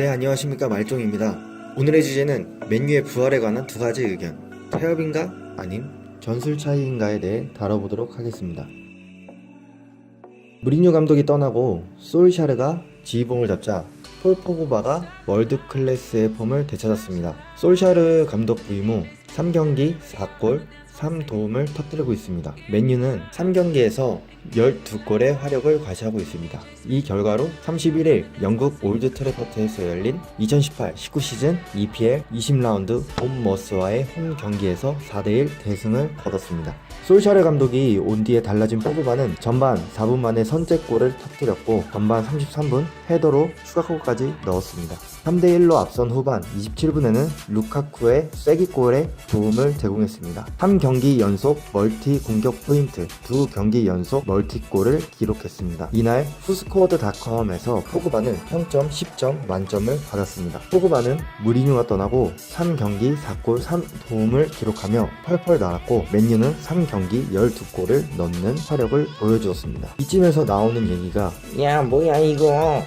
네 안녕하십니까 말종입니다. 오늘의 주제는 맨유의 부활에 관한 두 가지 의견 태엽인가 아님 전술 차이인가에 대해 다뤄보도록 하겠습니다. 무리뉴 감독이 떠나고 솔샤르가 지휘봉을 잡자 폴 포그바가 월드 클래스의 폼을 되찾았습니다. 솔샤르 감독 부임 후 3경기 4골 3도움을 터뜨리고 있습니다. 맨유는 3경기에서 12골의 화력을 과시하고 있습니다. 이 결과로 31일 영국 올드 트래퍼트에서 열린 2018-19 시즌 EPL 20라운드 본머스와의 홈 경기에서 4대1 대승을 거뒀습니다. 솔샤르 감독이 온 뒤에 달라진 포그바는 전반 4분 만에 선제골을 터뜨렸고 전반 33분 헤더로 추가골까지 넣었습니다. 3대1로 앞선 후반 27분에는 루카쿠의 쐐기골에 도움을 제공했습니다. 3경기 연속 멀티 공격 포인트, 두 경기 연속 멀티골을 기록했습니다. 이날 후스코어드닷컴에서 포그바는 평점 10점 만점을 받았습니다. 포그바는 무리뉴가 떠나고 3경기 4골 3도움을 기록하며 펄펄 날았고 맨유는 3경기 12골을 넣는 화력을 보여주었습니다. 이쯤에서 나오는 얘기가 야 뭐야 이거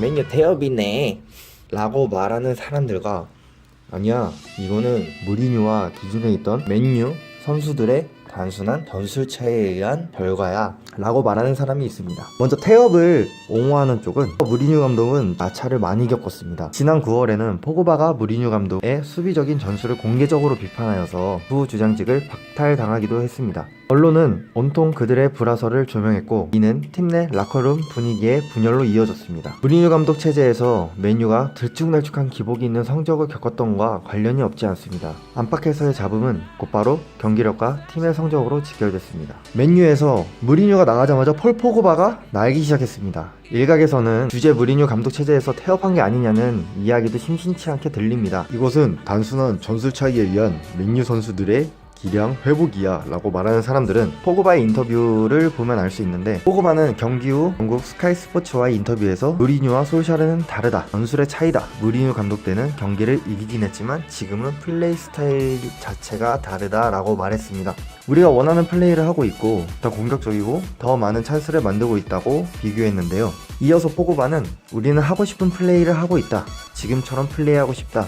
맨유 태엽이네 라고 말하는 사람들과 아니야 이거는 무리뉴와 기존에 있던 맨유 선수들의 단순한 전술 차이에 의한 결과야 라고 말하는 사람이 있습니다 먼저 태엽을 옹호하는 쪽은 무리뉴 감독은 마찰을 많이 겪었습니다 지난 9월에는 포그바가 무리뉴 감독의 수비적인 전술을 공개적으로 비판하여서 두 주장직을 박탈당하기도 했습니다 언론은 온통 그들의 불화설을 조명했고 이는 팀 내 라커룸 분위기의 분열로 이어졌습니다. 무리뉴 감독 체제에서 맨유가 들쭉날쭉한 기복이 있는 성적을 겪었던과 관련이 없지 않습니다. 안팎에서의 잡음은 곧바로 경기력과 팀의 성 적으로 직결됐습니다. 맨유에서 무리뉴가 나가자마자 폴 포그바가 날기 시작했습니다. 일각에서는 주제 무리뉴 감독 체제에서 태업한 게 아니냐는 이야기도 심심치 않게 들립니다. 이것은 단순한 전술 차이에 의한 맨유 선수들의 기량 회복이야 라고 말하는 사람들은 포그바의 인터뷰를 보면 알 수 있는데 포그바는 경기 후 영국 스카이 스포츠와의 인터뷰에서 무리뉴와 솔샤르는 다르다 전술의 차이다. 무리뉴 감독 때는 경기를 이기긴 했지만 지금은 플레이 스타일 자체가 다르다 라고 말했습니다. 우리가 원하는 플레이를 하고 있고 더 공격적이고 더 많은 찬스를 만들고 있다고 비교했는데요. 이어서 포그바는 우리는 하고 싶은 플레이를 하고 있다. 지금처럼 플레이하고 싶다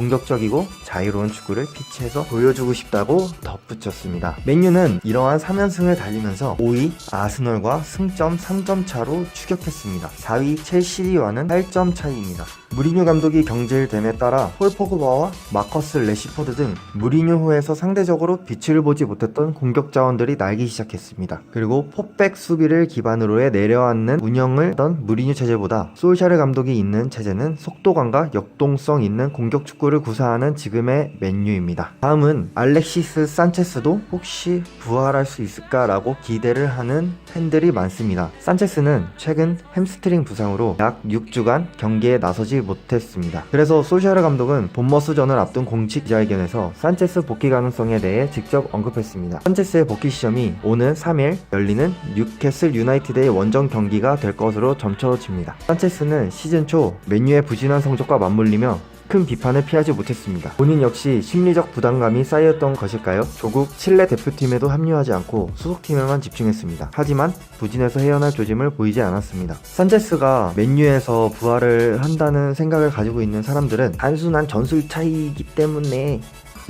공격적이고 자유로운 축구를 피치해서 보여주고 싶다고 덧붙였습니다. 맨유는 이러한 3연승을 달리면서 5위 아스널과 승점 3점 차로 추격했습니다. 4위 첼시와는 8점 차이입니다. 무리뉴 감독이 경질됨에 따라 폴 포그바와 마커스 레시포드 등 무리뉴 후에서 상대적으로 빛을 보지 못했던 공격 자원들이 날기 시작했습니다. 그리고 포백 수비를 기반으로의 내려앉는 운영을 하던 무리뉴 체제보다 솔샤르 감독이 있는 체제는 속도감과 역동성 있는 공격 축구를 구사하는 지금의 맨유입니다. 다음은 알렉시스 산체스도 혹시 부활할 수 있을까라고 기대를 하는 팬들이 많습니다. 산체스는 최근 햄스트링 부상으로 약 6주간 경기에 나서지 못했습니다. 그래서 솔샤르 감독은 본머스전을 앞둔 공식 기자회견에서 산체스 복귀 가능성에 대해 직접 언급했습니다. 산체스의 복귀 시점이 오는 3일 열리는 뉴캐슬 유나이티드의 원정 경기가 될 것으로 점쳐집니다. 산체스는 시즌 초 맨유의 부진한 성적과 맞물리며 큰 비판을 피하지 못했습니다. 본인 역시 심리적 부담감이 쌓였던 것일까요? 조국 칠레 대표팀에도 합류하지 않고 소속팀에만 집중했습니다. 하지만 부진에서 헤어날 조짐을 보이지 않았습니다. 산체스가 맨유에서 부활을 한다는 생각을 가지고 있는 사람들은 단순한 전술 차이이기 때문에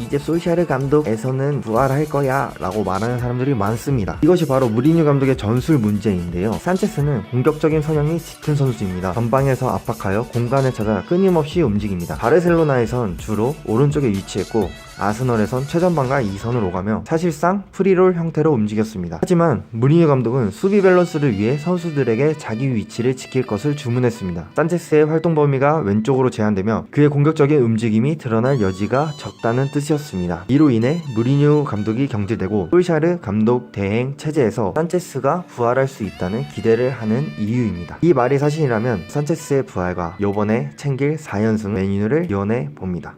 이제 솔샤르 감독에서는 부활할 거야 라고 말하는 사람들이 많습니다. 이것이 바로 무리뉴 감독의 전술 문제인데요. 산체스는 공격적인 성향이 짙은 선수입니다. 전방에서 압박하여 공간을 찾아 끊임없이 움직입니다. 바르셀로나에선 주로 오른쪽에 위치했고 아스널에선 최전방과 2선을 오가며 사실상 프리롤 형태로 움직였습니다. 하지만 무리뉴 감독은 수비 밸런스를 위해 선수들에게 자기 위치를 지킬 것을 주문했습니다. 산체스의 활동 범위가 왼쪽으로 제한되며 그의 공격적인 움직임이 드러날 여지가 적다는 뜻이 찢었습니다. 이로 인해 무리뉴 감독이 경질되고 솔샤르 감독 대행 체제에서 산체스가 부활할 수 있다는 기대를 하는 이유입니다. 이 말이 사실이라면 산체스의 부활과 요번에 챙길 4연승 메뉴를 연해 봅니다.